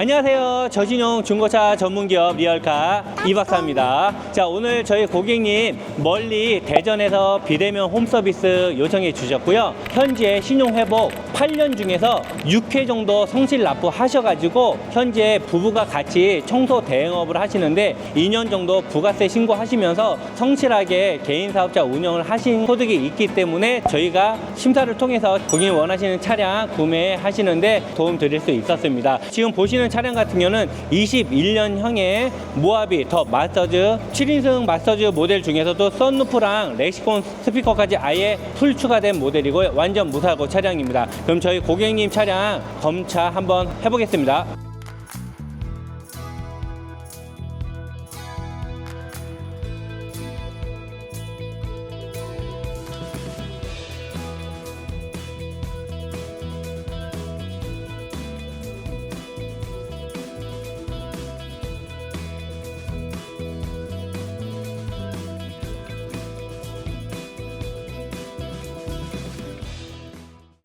안녕하세요. 저진용 중고차 전문기업 리얼카 이박사입니다. 자, 오늘 저희 고객님 멀리 대전에서 비대면 홈서비스 요청해 주셨고요. 현재 신용회복 8년 중에서 6회 정도 성실 납부하셔가지고 현재 부부가 같이 청소 대행업을 하시는데 2년 정도 부가세 신고하시면서 성실하게 개인 사업자 운영을 하신 소득이 있기 때문에 저희가 심사를 통해서 고객님 원하시는 차량 구매하시는데 도움 드릴 수 있었습니다. 지금 보시는 차량 같은 경우는 21년형의 모하비 더 마스터즈 7인승 마스터즈 모델 중에서도 썬루프랑 렉시콘 스피커까지 아예 풀 추가된 모델이고 완전 무사고 차량입니다. 그럼 저희 고객님 차량 검차 한번 해보겠습니다.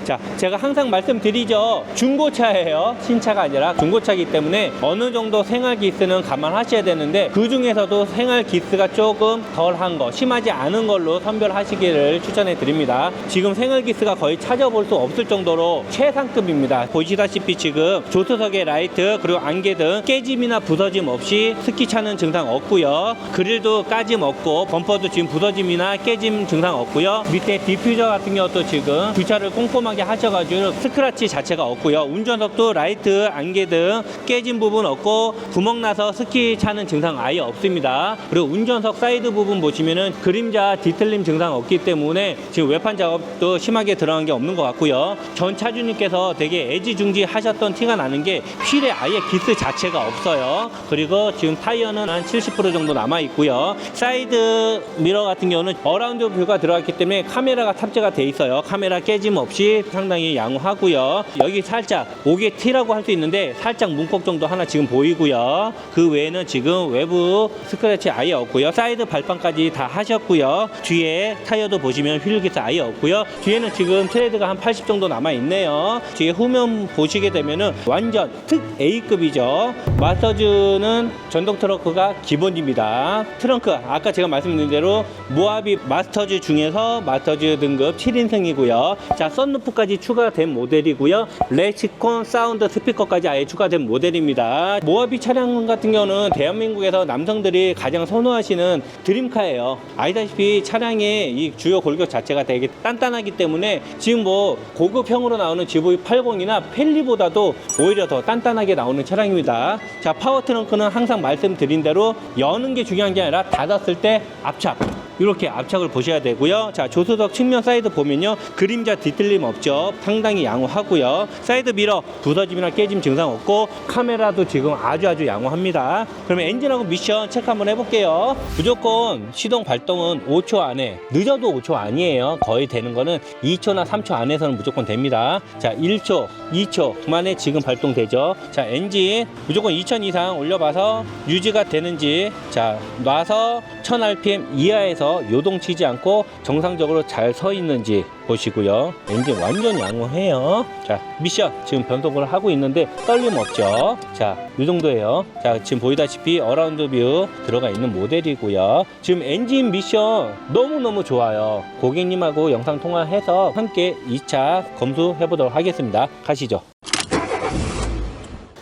자, 제가 항상 말씀드리죠. 중고차예요. 신차가 아니라 중고차이기 때문에 어느 정도 생활 기스는 감안하셔야 되는데 그 중에서도 생활 기스가 조금 덜한 거, 심하지 않은 걸로 선별하시기를 추천해 드립니다. 지금 생활 기스가 거의 찾아볼 수 없을 정도로 최상급입니다. 보시다시피 지금 조수석의 라이트 그리고 안개 등 깨짐이나 부서짐 없이 스키 차는 증상 없고요. 그릴도 까짐 없고 범퍼도 지금 부서짐이나 깨짐 증상 없고요. 밑에 디퓨저 같은 경우도 지금 주차를 꼼꼼하게 하셔가지고 스크래치 자체가 없고요. 운전석도 라이트, 안개 등 깨진 부분 없고 구멍 나서 스키 차는 증상 아예 없습니다. 그리고 운전석 사이드 부분 보시면은 그림자 뒤틀림 증상 없기 때문에 지금 외판 작업도 심하게 들어간 게 없는 것 같고요. 전 차주님께서 되게 애지중지 하셨던 티가 나는 게 휠에 아예 기스 자체가 없어요. 그리고 지금 타이어는 한 70% 정도 남아 있고요. 사이드 미러 같은 경우는 어라운드 뷰가 들어갔기 때문에 카메라가 탑재가 돼 있어요. 카메라 깨짐 없이 상당히 양호하고요. 여기 살짝 5개 T라고 할 수 있는데 살짝 문콕 정도 하나 지금 보이고요. 그 외에는 지금 외부 스크래치 아예 없고요. 사이드 발판까지 다 하셨고요. 뒤에 타이어도 보시면 휠 기스 아예 없고요. 뒤에는 지금 트레드가 한 80 정도 남아 있네요. 뒤에 후면 보시게 되면은 완전 특 A급이죠. 마스터즈는 전동 트렁크가 기본입니다. 트렁크 아까 제가 말씀드린 대로 모하비 마스터즈 중에서 마스터즈 등급 7인승이고요. 자 썬루프 까지 추가된 모델이고요. 렉시콘 사운드 스피커까지 아예 추가된 모델입니다. 모하비 차량 같은 경우는 대한민국에서 남성들이 가장 선호하시는 드림카예요. 아시다시피 차량의 이 주요 골격 자체가 되게 단단하기 때문에 지금 뭐 고급형으로 나오는 GV80이나 펠리보다도 오히려 더 단단하게 나오는 차량입니다. 자, 파워 트렁크는 항상 말씀드린 대로 여는 게 중요한 게 아니라 닫았을 때 압착. 이렇게 압착을 보셔야 되고요. 자, 조수석 측면 사이드 보면요. 그림자 뒤틀림 없죠. 상당히 양호하고요. 사이드 미러 부서짐이나 깨짐 증상 없고 카메라도 지금 아주 아주 양호합니다. 그러면 엔진하고 미션 체크 한번 해볼게요. 무조건 시동 발동은 5초 안에 늦어도 5초 아니에요. 거의 되는 거는 2초나 3초 안에서는 무조건 됩니다. 자, 1초, 2초 만에 지금 발동되죠. 자, 엔진 무조건 2000 이상 올려봐서 유지가 되는지 자, 놔서 1000rpm 이하에서 요동치지 않고 정상적으로 잘 서 있는지 보시고요. 엔진 완전 양호해요. 자, 미션 지금 변속을 하고 있는데 떨림 없죠. 자, 이 정도예요. 자, 지금 보이다시피 어라운드 뷰 들어가 있는 모델이고요. 지금 엔진 미션 너무너무 좋아요. 고객님하고 영상 통화해서 함께 2차 검수해 보도록 하겠습니다. 가시죠.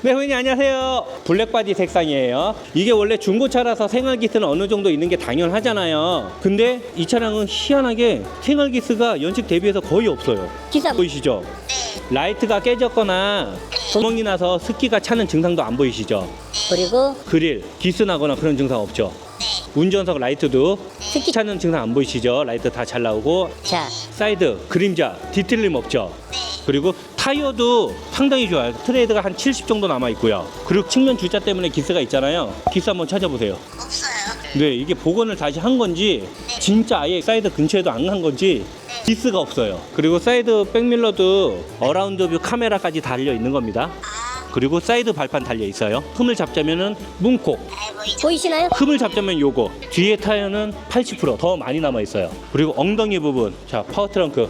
네, 후배님 안녕하세요. 블랙바디 색상이에요. 이게 원래 중고차라서 생활기스는 어느 정도 있는 게 당연하잖아요. 근데 이 차량은 희한하게 생활기스가 연식 대비해서 거의 없어요. 기사 보이시죠? 라이트가 깨졌거나 구멍이 나서 습기가 차는 증상도 안 보이시죠? 그리고 그릴, 기스 나거나 그런 증상 없죠? 운전석 라이트도 특히 차는 증상 안 보이시죠? 라이트 다 잘 나오고 자 사이드 그림자 디틀림 없죠 그리고 타이어도 상당히 좋아요. 트레이드가 한 70 정도 남아 있고요. 그리고 측면 주차 때문에 기스가 있잖아요. 기스 한번 찾아보세요. 없어요. 네 이게 복원을 다시 한 건지 진짜 아예 사이드 근처에도 안 간 건지 기스가 없어요. 그리고 사이드 백밀러도 어라운드 뷰 카메라까지 달려 있는 겁니다 그리고 사이드 발판 달려 있어요. 흠을 잡자면은 문콕, 보이시나요? 흠을 잡자면 요거. 뒤에 타이어는 80%더 많이 남아 있어요. 그리고 엉덩이 부분, 자 파워 트렁크.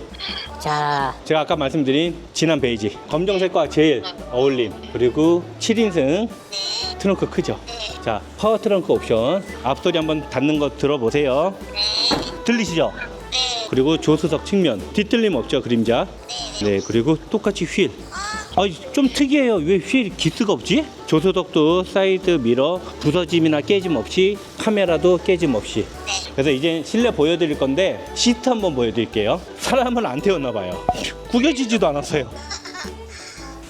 자, 제가 아까 말씀드린 진한 베이지, 검정색과 제일 어울림. 그리고 7인승 트렁크 크죠. 자 파워 트렁크 옵션. 앞소리 한번 닫는 거 들어보세요. 들리시죠? 그리고 조수석 측면 뒤틀림 없죠 그림자 네 그리고 똑같이 휠 아, 좀 특이해요. 왜 휠 기스가 없지? 조수석도 사이드 미러 부서짐이나 깨짐 없이 카메라도 깨짐 없이. 그래서 이제 실내 보여드릴 건데 시트 한번 보여드릴게요. 사람은 안 태웠나 봐요. 구겨지지도 않았어요.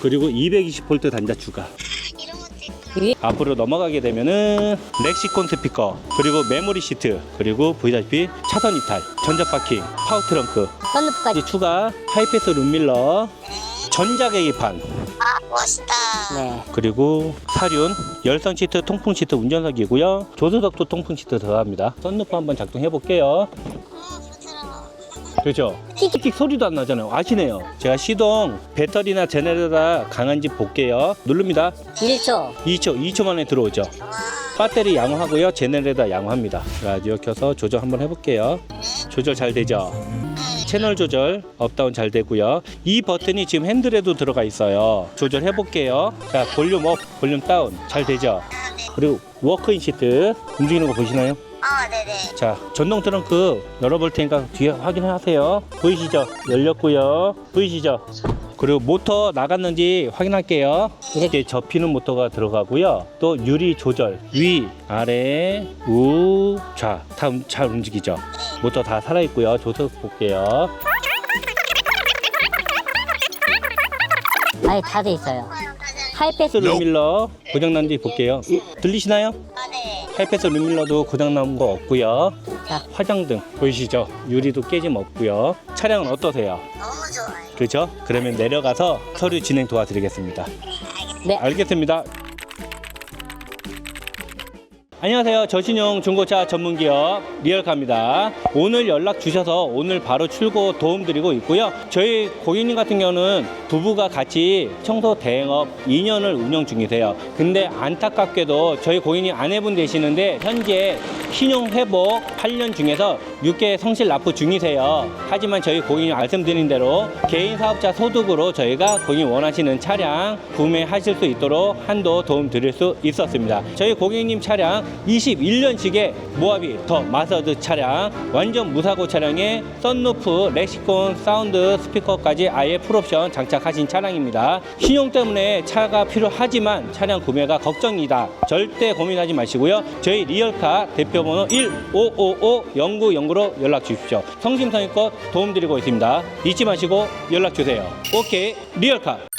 그리고 220V 단자 추가. 위, 앞으로 넘어가게 되면은 렉시콘 스피커 그리고 메모리 시트 그리고 보시다시피 차선 이탈 전자 파킹 파워 트렁크. 썬루프까지. 추가 하이패스 룸밀러 전자 계기판 네. 그리고 사륜 열선 시트 통풍 시트 운전석이고요 조수석도 통풍 시트 들어갑니다 썬루프 한번 작동해 볼게요 그렇죠 틱틱 소리도 안 나잖아요 아시네요 제가 시동 배터리나 제네레다 강한지 볼게요 누릅니다 1초. 2초, 2초 만에 들어오죠. 배터리 양호하고요. 제네레이터 양호합니다. 라디오 켜서 조절 한번 해볼게요. 조절 잘 되죠? 채널 조절 업다운 잘 되고요. 이 버튼이 지금 핸들에도 들어가 있어요. 조절 해 볼게요. 자, 볼륨 업, 볼륨 다운 잘 되죠? 그리고 워크인 시트 움직이는 거 보시나요? 아, 네네. 자, 전동 트렁크 열어볼 테니까 뒤에 확인하세요. 보이시죠? 열렸고요. 보이시죠? 그리고 모터 나갔는지 확인할게요. 이렇게 접히는 모터가 들어가고요. 또 유리 조절 위, 아래, 우, 좌. 다잘 움직이죠. 모터 다 살아있고요. 조석 볼게요. 아예 다돼 있어요. 하이패스. 룸밀러 고장난지 볼게요. 들리시나요? 아, 네. 하이패스 룸밀러도 고장 난 거 없고요. 자, 화장등 보이시죠? 유리도 깨짐 없고요. 차량은 어떠세요? 너무 좋아요. 그렇죠? 그러면 내려가서 서류 진행 도와드리겠습니다. 네. 알겠습니다. 안녕하세요. 저신용 중고차 전문기업 리얼카입니다. 오늘 연락 주셔서 오늘 바로 출고 도움드리고 있고요. 저희 고객님 같은 경우는 부부가 같이 청소 대행업 2년을 운영 중이세요. 근데 안타깝게도 저희 고객님 아내분 되시는데 현재 신용 회복 8년 중에서 6개 성실 납부 중이세요. 하지만 저희 고객님 말씀드린 대로 개인 사업자 소득으로 저희가 고객님 원하시는 차량 구매하실 수 있도록 한도 도움 드릴 수 있었습니다. 저희 고객님 차량 21년식의 모하비 더 마서드 차량 완전 무사고 차량에 썬루프, 렉시콘, 사운드, 스피커까지 아예 풀옵션 장착하신 차량입니다. 신용 때문에 차가 필요하지만 차량 구매가 걱정이다. 절대 고민하지 마시고요. 저희 리얼카 대표 번호 1555-0909로 연락 주십시오. 성심성의껏 도움드리고 있습니다. 잊지 마시고 연락 주세요. 오케이, 리얼카.